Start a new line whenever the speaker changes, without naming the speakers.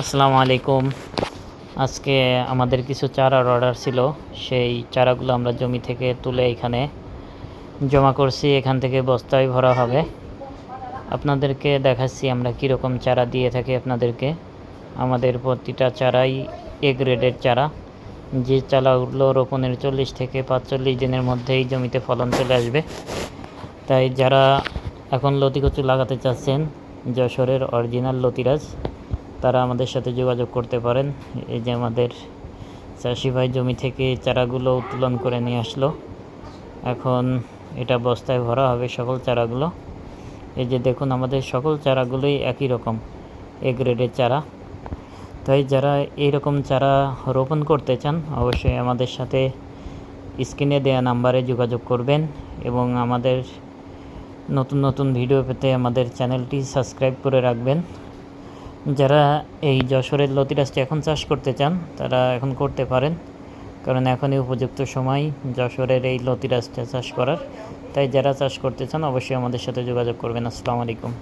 আসসালামু আলাইকুম। আজকে আমাদের কিছু চারার অর্ডার ছিল। সেই চারাগুলো আমরা জমি থেকে তুলে এখানে জমা করছি। এখান থেকে বস্তায় ভরা হবে। আপনাদেরকে দেখাচ্ছি আমরা কীরকম চারা দিয়ে থাকি আপনাদেরকে। আমাদের প্রতিটা চারাই এ গ্রেডের চারা। যে চারাগুলো রোপণের চল্লিশ থেকে পাঁচচল্লিশ দিনের মধ্যেই জমিতে ফলন চলে আসবে। তাই যারা এখন লতিকচু লাগাতে চাচ্ছেন, যশোরের অরিজিনাল লতিরাজ তারা আমাদের সাথে যোগাযোগ করতে পারেন। এই যে আমাদের চাষি ভাই জমি থেকে চারাগুলো উত্তোলন করে নিয়ে আসলো। এখন এটা বস্তায় ভরা হবে সকল চারাগুলো। এই যে দেখুন, আমাদের সকল চারাগুলোই একই রকম এ গ্রেডের চারা। তাই যারা এইরকম চারা রোপণ করতে চান, অবশ্যই আমাদের সাথে স্ক্রিনে দেওয়া নাম্বারে যোগাযোগ করবেন এবং আমাদের নতুন নতুন ভিডিও পেতে আমাদের চ্যানেলটি সাবস্ক্রাইব করে রাখবেন। যারা এই যশোরের লতিরাজটি এখন চাষ করতে চান, তারা এখন করতে পারেন। কারণ এখনই উপযুক্ত সময় যশোরের এই লতিরাজটা চাষ করার। তাই যারা চাষ করতে চান, অবশ্যই আমাদের সাথে যোগাযোগ করবেন। আসসালামু আলাইকুম।